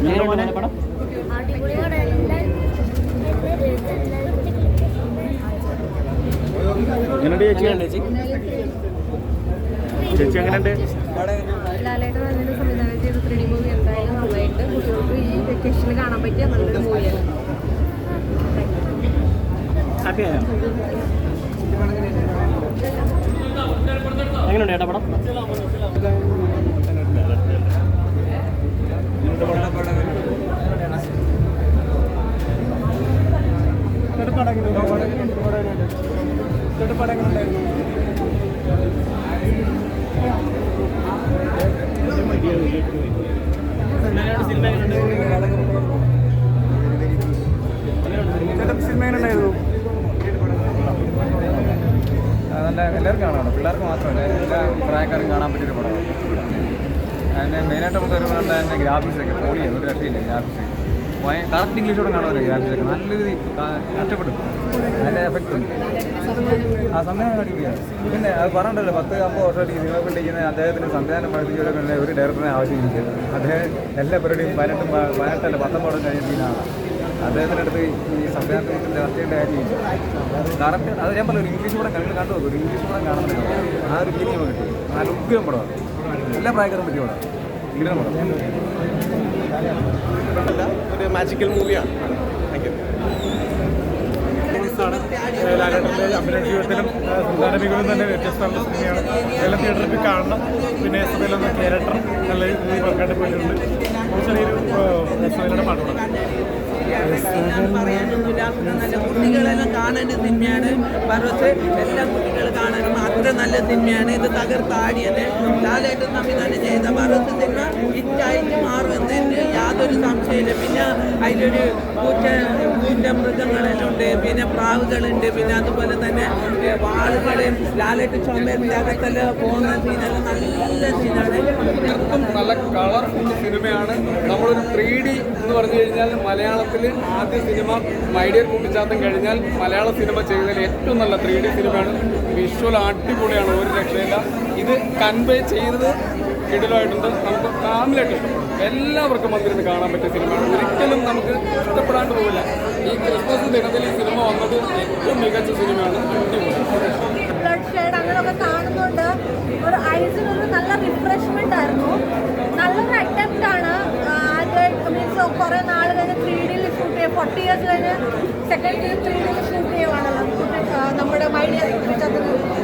എങ്ങനെയുണ്ട് പടം എങ്ങനെയുണ്ട് ചേച്ചി? ചേച്ചി? ചേച്ചി എങ്ങനെയുണ്ട്? ലാലേട്ടൻ നല്ലൊരു സംവിധാനം ചെയ്ത. ത്രീ ഡി മൂവി എന്തായാലും നന്നായിട്ട് കുട്ടികൾക്ക് ഈ വെക്കേഷനിൽ കാണാൻ പറ്റിയ നല്ലൊരു മൂവിയാണ്. എങ്ങനെയുണ്ട് ചേട്ടാ പടം? എല്ലാവർക്കും കാണാം. പിള്ളേർക്ക് മാത്രമല്ല എല്ലാ പ്രായക്കാരും കാണാൻ പറ്റിയൊരു പടമാണ്. അതിന് മെയിനായിട്ട് നമുക്ക് ഒരു അതിന്റെ ഗ്രാഫിക്സ് ഒക്കെ പൊളിയാണ് ഒരു രക്ഷയില്ല ഗ്രാഫിക്സ് കറക്റ്റ് ഇംഗ്ലീഷോടെ കാണാൻ നല്ലൊരു ഒക്കെ. നല്ല രീതി കഷ്ടപ്പെടും. നല്ല എഫക്റ്റ് ഉണ്ട്. ആ സംവിധാനം അടിപൊളിയാണ്. പിന്നെ അത് പറഞ്ഞിട്ടല്ലോ പത്ത് അമ്പത് വർഷമായിട്ട് സിനിമ പിടിക്കുന്ന അദ്ദേഹത്തിന് സംവിധാനം പഠിപ്പിച്ചുകൊടുക്കുന്ന ഒരു ഡയറക്ടറിനെ ആവശ്യമില്ല. അദ്ദേഹം എല്ലാ പരിപാടിയും പതിനെട്ടും പതിനെട്ടല്ല പത്തൊമ്പതോടെ കഴിഞ്ഞ അദ്ദേഹത്തിന്റെ അടുത്ത് ഈ സംവിധാനത്തിന്റെ വർക്കേണ്ട കാര്യമില്ല കറക്റ്റ് അത് ഞാൻ പറഞ്ഞു ഇംഗ്ലീഷ് പടം കണ്ടു കണ്ടു ഒരു ഇംഗ്ലീഷ് പടം കാണുന്നുണ്ട്? ആ ഒരു ഫീലിംഗ് കിട്ടും. നല്ല ഉഗ്രം പടമാണ് എല്ലാ പ്രായക്കാരും പറ്റിയ പടം ഉഗ്രം പടം. ഒരു മാജിക്കൽ മൂവിയാണ് താങ്ക് യു ലാലേട്ടന്റെ അഭിനയ ജീവിതത്തിലും സംസ്ഥാന മികവും തന്നെ വ്യത്യസ്തമുള്ള സിനിമയാണ് എല്ലാം തിയേറ്ററിൽ കാണണം. പിന്നെ എസ് എന്ന ക്യാരക്ടർ നല്ല രീതിയിൽ ഒരു ചെറിയൊരു രസകരയുടെ പാട്ടുള്ളത് പറയാനൊന്നുമില്ല. നല്ല കുട്ടികളെല്ലാം കാണേണ്ട സിനിമയാണ് പക്ഷേ എല്ലാ കുട്ടികളും കാണാനും അത്ര നല്ല സിനിമയാണ് ഇത് തകർത്താടിയത് ലാലായിട്ട് സംവിധാനം ചെയ്ത ഭാരത് സിനിമ ഹിറ്റായിട്ട് മാറുമെന്നതിന് യാതൊരു സംശയമില്ല പിന്നെ അതിലൊരു കൂറ്റ കൂറ്റ മൃഗങ്ങളെല്ലാം ഉണ്ട്. പിന്നെ പ്രാവുകളുണ്ട്. പിന്നെ അതുപോലെ തന്നെ വാളുകൾ ലാലറ്റ് ചുമരിന്റെ അകത്തെല്ലാം പോകുന്ന സീനെല്ലാം നല്ല സീനാണ്. നല്ല കളർഫുൾ സിനിമയാണ്. നമ്മളൊരു ത്രീ ഡി എന്ന് പറഞ്ഞു കഴിഞ്ഞാൽ മലയാളത്തിൽ ആദ്യ സിനിമ മൈഡിയർ കൂട്ടിച്ചാത്തം കഴിഞ്ഞാൽ മലയാള സിനിമ ചെയ്തതിൽ ഏറ്റവും നല്ല ത്രീ ഡി സിനിമയാണ്. വിഷ്വൽ അടിപൊളിയാണ് ഒരു രക്ഷയില്ല. ഇത് കൺവേ ചെയ്തത് കിടിലമായിട്ടുണ്ട് നമുക്ക് ഫാമിലിയായിട്ട് എല്ലാവർക്കും വന്നിരുന്ന് കാണാൻ പറ്റിയ സിനിമയാണ്. ഒരിക്കലും നമുക്ക് ഇഷ്ടപ്പെടാണ്ട് പോകില്ല ഈ ക്രിസ്മസ് ദിനത്തിൽ ഈ സിനിമ വന്നത് ഏറ്റവും മികച്ച സിനിമയാണ്. അങ്ങനെയൊക്കെ കാണുന്നുണ്ട്. ഒരു ഐസിനൊരു നല്ല റിഫ്രഷ്മെന്റ് ആയിരുന്നു നല്ലൊരു അറ്റംപ്റ്റ് ആണ് ആദ്യമായിട്ട് മീൻസ് കുറേ നാൾ കഴിഞ്ഞ് ത്രീ ഡിയിൽ ഷൂട്ട് ചെയ്യും ഫോർട്ടി ഇയേഴ്സ് കഴിഞ്ഞ് സെക്കൻഡ് ഡിയിൽ ത്രീ ഡിയിൽ ഷൂട്ട് ചെയ്യുവാണല്ലോ ആ, നമ്മുടെ മൈഡിയ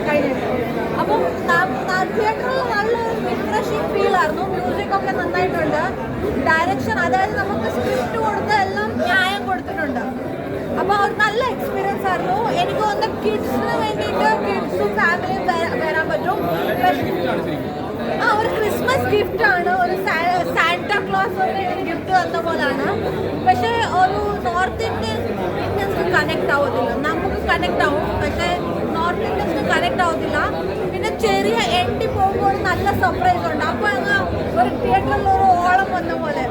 കഴിഞ്ഞിട്ട് അപ്പം തിയേറ്ററിൽ നല്ലൊരു റിഫ്രഷിങ് ഫീൽ ആയിരുന്നു മ്യൂസിക് ഒക്കെ നന്നായിട്ടുണ്ട്. ഡയറക്ഷൻ അതായത് നമുക്ക് സ്ക്രിപ്റ്റ് കൊടുത്ത എല്ലാം ന്യായം കൊടുത്തിട്ടുണ്ട്. അപ്പോൾ ഒരു നല്ല എക്സ്പീരിയൻസ് ആയിരുന്നു. എനിക്ക് വന്ന കിഡ്സിന് വേണ്ടിയിട്ട് കിഡ്സും ഫാമിലിയും വരാൻ പറ്റും. ആ ഒരു ക്രിസ്മസ് ഗിഫ്റ്റ് ആണ്. ഒരു സാന്റ ക്ലോസ് ഗിഫ്റ്റ് തന്ന പോലാണ്. പക്ഷേ ഒരു നോർത്ത് ഇന്ത്യൻ ഇന്ത്യൻസ് കണക്ട് ആവത്തില്ല. നമുക്ക് കണക്ട് ആവും. പക്ഷേ കണക്ട് ആവത്തില്ല പിന്നെ ചെറിയ എട്ടി പോകുമ്പോൾ നല്ല സർപ്രൈസ് ഉണ്ട്. അപ്പോൾ അങ്ങ് ഒരു തിയേറ്ററിൽ ഒരു ഓളം വന്ന പോലെ.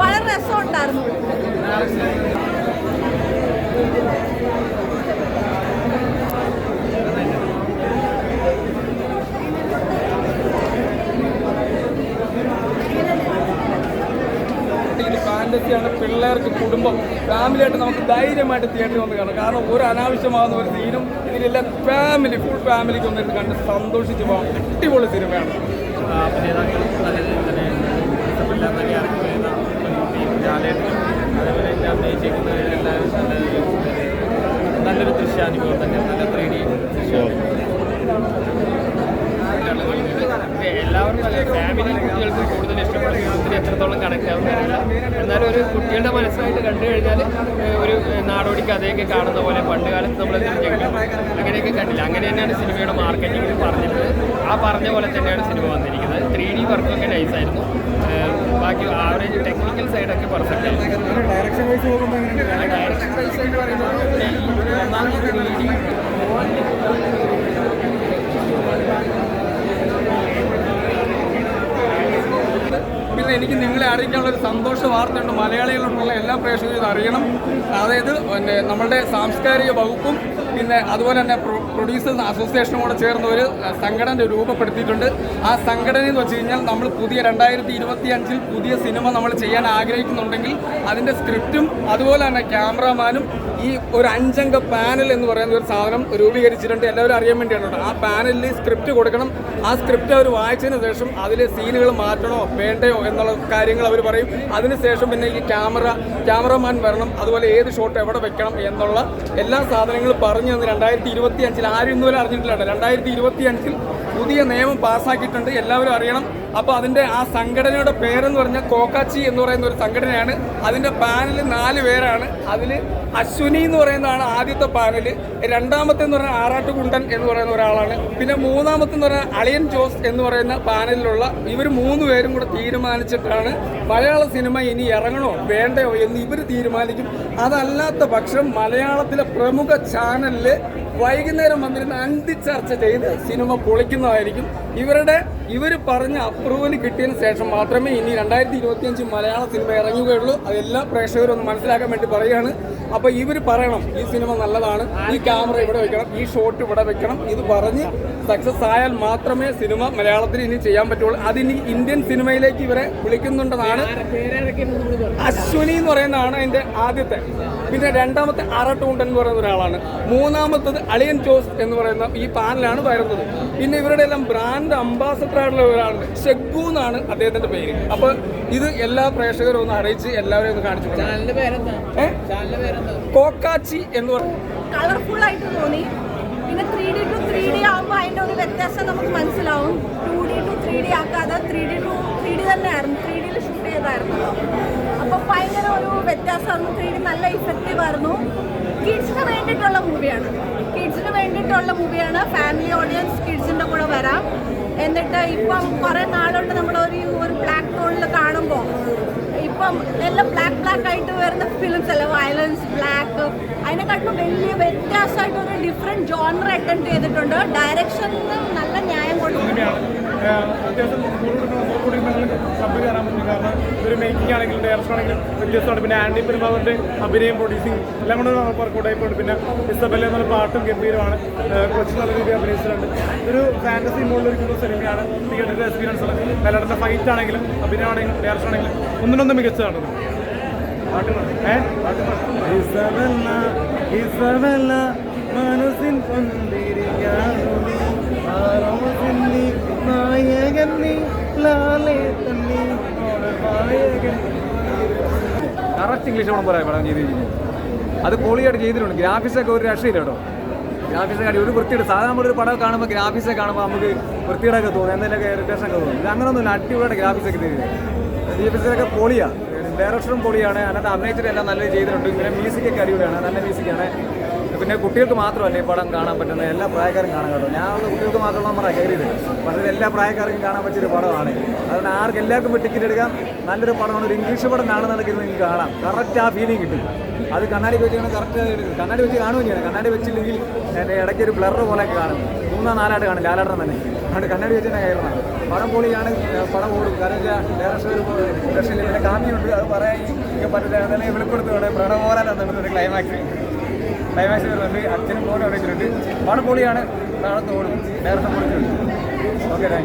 വളരെ രസമുണ്ടായിരുന്നു. ഫാന്റസിയാണ് പിള്ളേർക്ക് കുടുംബം. ഫാമിലിയായിട്ട് നമുക്ക് ധൈര്യമായിട്ട് തിയേറ്ററിൽ വന്ന് കാണാം. കാരണം ഒരു അനാവശ്യമാകുന്ന ഒരു സീനും ഇതിലെല്ലാം ഫാമിലി ഫുൾ ഫാമിലിക്ക് വന്നിട്ട് കണ്ട് സന്തോഷിച്ച് പോകാം. അടിപൊളി സിനിമയാണ്. നല്ലൊരു ദൃശ്യാനുഭവം തന്നെ നല്ല ത്രീ ഡി എല്ലാവർക്കും അല്ല? ഫാമിലി കുട്ടികൾക്ക് കൂടുതൽ എത്രത്തോളം കണക്കാവുന്ന എന്നാലും ഒരു കുട്ടികളുടെ മനസ്സായിട്ട് കണ്ടു കഴിഞ്ഞാൽ ഒരു നാടോടി കഥയൊക്കെ കാണുന്ന പോലെ പണ്ട് കാലത്ത് നമ്മൾ അങ്ങനെയൊക്കെ കണ്ടില്ല. അങ്ങനെ തന്നെയാണ് സിനിമയുടെ മാർക്കറ്റിംഗ് പറഞ്ഞിട്ട് ആ പറഞ്ഞ പോലെ തന്നെയാണ് സിനിമ വന്നിരിക്കുന്നത്. ത്രീ ഡി വർക്കൊക്കെ നൈസായിരുന്നു ബാക്കി ആവറേജ് ടെക്നിക്കൽ സൈഡൊക്കെ പെർഫെക്റ്റ് ആയിരുന്നു. ഡയറക്ഷൻ വൈസ് എന്ന് പറയുന്നത് നിങ്ങളെ അറിയിക്കാനുള്ള ഒരു സന്തോഷ വാർത്തയുണ്ട്. മലയാളികളോടുള്ള എല്ലാ പ്രേക്ഷകരും ഇത് അറിയണം. അതായത് പിന്നെ നമ്മളുടെ സാംസ്കാരിക വകുപ്പും പിന്നെ അതുപോലെ തന്നെ പ്രൊഡ്യൂസേഴ്സ് അസോസിയേഷനും കൂടെ ചേർന്ന് ഒരു സംഘടന രൂപപ്പെടുത്തിയിട്ടുണ്ട്. ആ സംഘടന എന്ന് വെച്ച് കഴിഞ്ഞാൽ നമ്മൾ പുതിയ രണ്ടായിരത്തി ഇരുപത്തി അഞ്ചിൽ പുതിയ സിനിമ നമ്മൾ ചെയ്യാൻ ആഗ്രഹിക്കുന്നുണ്ടെങ്കിൽ അതിന്റെ സ്ക്രിപ്റ്റും അതുപോലെ തന്നെ ക്യാമറമാനും ഈ ഒരു അഞ്ചംഗ പാനൽ എന്ന് പറയുന്ന ഒരു സാധനം രൂപീകരിച്ചിട്ടുണ്ട്. എല്ലാവരും അറിയാൻ വേണ്ടിയാണ് ആ പാനലിൽ സ്ക്രിപ്റ്റ് കൊടുക്കണം. ആ സ്ക്രിപ്റ്റ് അവർ വായിച്ചതിന് ശേഷം അതിലെ സീനുകൾ മാറ്റണോ വേണ്ടയോ എന്നുള്ള കാര്യങ്ങൾ അവർ പറയും. അതിനുശേഷം പിന്നെ ഈ ക്യാമറ ക്യാമറമാൻ വരണം. അതുപോലെ ഏത് ഷോട്ട് എവിടെ വെക്കണം എന്നുള്ള എല്ലാ സാധനങ്ങളും പറഞ്ഞു തന്ന് രണ്ടായിരത്തി ഇരുപത്തി അഞ്ചിൽ ആരും ഇന്നുവരെ അറിഞ്ഞിട്ടില്ല. രണ്ടായിരത്തി ഇരുപത്തി അഞ്ചിൽ പുതിയ നിയമം പാസ്സാക്കിയിട്ടുണ്ട്. എല്ലാവരും അറിയണം. അപ്പോൾ അതിന്റെ ആ സംഘടനയുടെ പേരെന്ന് പറഞ്ഞാൽ കോക്കാച്ചി എന്ന് പറയുന്ന ഒരു സംഘടനയാണ്. അതിന്റെ പാനൽ നാല് പേരാണ്. അതിൽ അശ്വിനി എന്ന് പറയുന്നതാണ് ആദ്യത്തെ പാനൽ രണ്ടാമത്തെ എന്ന് പറഞ്ഞാൽ ആറാട്ടുകുണ്ടൻ എന്ന് പറയുന്ന ഒരാളാണ്. പിന്നെ മൂന്നാമത്തെ എന്ന് പറഞ്ഞാൽ അളിയൻ ജോസ് എന്ന് പറയുന്ന പാനലിലുള്ള ഇവർ മൂന്ന് പേരും കൂടെ തീരുമാനിച്ചിട്ടാണ് മലയാള സിനിമ ഇനി ഇറങ്ങണോ വേണ്ടയോ എന്ന് ഇവർ തീരുമാനിക്കും. അതല്ലാത്ത പക്ഷം മലയാളത്തിലെ പ്രമുഖ ചാനലിൽ വൈകുന്നേരം വന്നിരുന്ന് അന്തി ചർച്ച ചെയ്ത് സിനിമ പൊളിക്കുന്നതായിരിക്കും. ഇവരുടെ ഇവർ പറഞ്ഞ അപ്രൂവൽ കിട്ടിയതിന് ശേഷം മാത്രമേ ഇനി രണ്ടായിരത്തി ഇരുപത്തിയഞ്ച് മലയാള സിനിമ ഇറങ്ങുകയുള്ളൂ. അതെല്ലാ പ്രേക്ഷകരും ഒന്ന് മനസ്സിലാക്കാൻ വേണ്ടി പറയുകയാണ്. അപ്പോൾ ഇവർ പറയണം ഈ സിനിമ നല്ലതാണ് ഈ ക്യാമറ ഇവിടെ വെക്കണം ഈ ഷോട്ട് ഇവിടെ വെക്കണം. ഇത് പറഞ്ഞ് സക്സസ് ആയാൽ മാത്രമേ സിനിമ മലയാളത്തിൽ ഇനി ചെയ്യാൻ പറ്റുള്ളൂ. അതിനി ഇന്ത്യൻ സിനിമയിലേക്ക് ഇവരെ വിളിക്കുന്നുണ്ടെന്നാണ് അശ്വിനി എന്ന് പറയുന്നതാണ് അതിന്റെ ആദ്യത്തെ. പിന്നെ രണ്ടാമത്തെ ആറാട്ടുകുണ്ടൻ എന്ന് പറയുന്ന ഒരാളാണ്. മൂന്നാമത്തത് അളിയൻ ജോസ് എന്ന് പറയുന്ന ഈ പാനലാണ് വരുന്നത്. പിന്നെ ഇവരുടെ എല്ലാം ബ്രാൻഡ് അംബാസഡർ ആയിട്ടുള്ള ഒരാളുണ്ട്. ഷെഗു എന്നാണ് അദ്ദേഹത്തിന്റെ പേര്. അപ്പൊ ഇത് എല്ലാ പ്രേക്ഷകരും ഒന്ന് അറിയിച്ച് എല്ലാവരെയും ഒന്ന് കാണിച്ചു കൊടുക്കണം. കോക്കാച്ചി എന്ന് പറയുന്നത് കളർഫുൾ ആയിട്ട് തോന്നി. പിന്നെ three D two three D ആകുമ്പോൾ അതിന്റെ ഒരു വ്യത്യാസം നമുക്ക് മനസ്സിലാവും. Two D two three D ആക്കാതെ three D two three D തന്നെയായിരുന്നു. ത്രീ ഡിയിൽ ഷൂട്ട് ചെയ്തായിരുന്നല്ലോ അപ്പോൾ ഭയങ്കര ഒരു വ്യത്യാസമായിരുന്നു. ത്രീ ഡി നല്ല ഇഫക്റ്റീവ് ആയിരുന്നു. കിഡ്സിന് വേണ്ടിയിട്ടുള്ള മൂവിയാണ് കിഡ്സിന് വേണ്ടിയിട്ടുള്ള മൂവിയാണ് ഫാമിലി ഓഡിയൻസ് കിഡ്സിന്റെ കൂടെ വരാം. എന്നിട്ട് ഇപ്പം കുറേ നാളുകൊണ്ട് നമ്മളൊരു ഒരു ബ്ലാക്ക് ടോണിൽ കാണുമ്പോൾ ഇപ്പം എല്ലാം ബ്ലാക്ക് ബ്ലാക്ക് ആയിട്ട് വരുന്ന ഫിലിംസ് അല്ല? വയലൻസ് ബ്ലാക്ക് അതിനെക്കാട്ടിലും വലിയ വ്യത്യാസമായിട്ട് ഒരു ഡിഫറെന്റ് ജോണർ അറ്റൻഡ് ചെയ്തിട്ടുണ്ട് ഡയറക്ഷനും നല്ല ന്യായം കൊടുത്തിട്ടുണ്ട്. അത്യാവശ്യം കൂടി സബ് കയറാൻ പറ്റും. കാരണം ഒരു മേക്കിംഗ് ആണെങ്കിലും ഡയറക്ഷൻ പിന്നെ ആൻഡി പെരുമാറിന്റെ അഭിനയം പ്രൊഡ്യൂസിങ് എല്ലാം കൂടെ വർക്കൗട്ട് ആയിപ്പോണ്ട് പിന്നെ ഇസബല്ല എന്നുള്ള പാട്ടും ഗംഭീരമാണ്. കൊച്ചു നല്ല രീതിയിൽ അഭിനയിച്ചിട്ടുണ്ട്. ഒരു ഫാന്റസി ഒരു സിനിമയാണ് തിയേറ്ററിന്റെ എക്സ്പീരിയൻസ് ഉള്ളത്. മെലഡിന്റെ ഫൈറ്റ് ആണെങ്കിലും അഭിനയമാണെങ്കിലും ഡയറക്ഷൻ ആണെങ്കിലും ഒന്നിനൊന്നും മികച്ചതാണ് കറക്റ്റ് ഇംഗ്ലീഷ് വേണം പറയാം പടം ചെയ്തിരിക്കുന്നത് അത് പൊളിയായിട്ട് ചെയ്തിട്ടുണ്ട്. ഗ്രാഫിക്സൊക്കെ ഒരു രക്ഷയില്ല കേട്ടോ. ഗ്രാഫിക്സ് ഒരു വൃത്തിയുടെ സാധാരണ നമ്മളൊരു പടം കാണുമ്പോൾ ഗ്രാഫിക്സ് കാണുമ്പോൾ നമുക്ക് വൃത്തിയുടെ ഒക്കെ തോന്നും. എന്തെങ്കിലുമൊക്കെ ഇറിറ്റേഷൻ ഒക്കെ തോന്നും. ഇത് അങ്ങനെയൊന്നുമില്ല അടിപൊളിയായിട്ട് ഗ്രാഫിക്സ് ഒക്കെ എഫ് എസിലൊക്കെ പൊളിയാണ് ഡയറക്ഷനും പൊളിയാണ് അതിനകത്ത് അഭിനയിച്ചിട്ട് എല്ലാം നല്ല ചെയ്തിട്ടുണ്ട്. പിന്നെ മ്യൂസിക് ഒക്കെ അടിപൊളിയാണ്. നല്ല മ്യൂസിക്കാണ് പിന്നെ കുട്ടികൾക്ക് മാത്രമല്ല ഈ പടം കാണാൻ പറ്റുന്ന എല്ലാ പ്രായക്കാരും കാണാൻ കേട്ടോ ഞാൻ കുട്ടികൾക്ക് മാത്രമാണ് നമ്മുടെ കയറിയത് പക്ഷേ എല്ലാ പ്രായക്കാർക്കും കാണാൻ പറ്റിയൊരു പടമാണ്. അതുകൊണ്ട് ആർക്ക് എല്ലാവർക്കും ടിക്കറ്റ് എടുക്കാം. നല്ലൊരു പടമാണ്. ഒരു ഇംഗ്ലീഷ് പടം നടക്കുന്നത് നിങ്ങൾക്ക് കാണാം. കറക്റ്റ് ആ ഫീലിംഗ് കിട്ടും. അത് കണ്ണാടി വെച്ച് കറക്റ്റ് കണ്ണാടി വെച്ച് കാണുകയും കണ്ണാടി വെച്ചില്ലെങ്കിൽ എന്റെ ഇടയ്ക്ക് ഒരു ബ്ലർ പോലെയൊക്കെ കാണും. മൂന്നോ നാലായിട്ട് കാണും. ലാലാട്ടം തന്നെ. അതുകൊണ്ട് കണ്ണാടി വെച്ച് തന്നെ കയറണം പടം പൊളിയാണ് പടം ഓടും. കാരണം വെച്ചാൽ ഡയറക്ടർ രക്ഷയില്ല പിന്നെ കാമിയുണ്ട്. അത് പറയാൻ പറ്റില്ല അതന്നെ വെളിപ്പെടുത്തുകയാണ് പ്രണമോരാലെന്നുണ്ട് ഒരു ക്ലൈമാക്സ് ക്ലൈമാക്സ് വരുന്നുണ്ട്. അച്ഛനും മോനും അവിടെ വെച്ചിട്ടുണ്ട് പടം പൊളിയാണ്. നാളത്തോടും ഡയറക്ടർ പൊളിച്ചിട്ടുണ്ട് ഓക്കെ താങ്ക്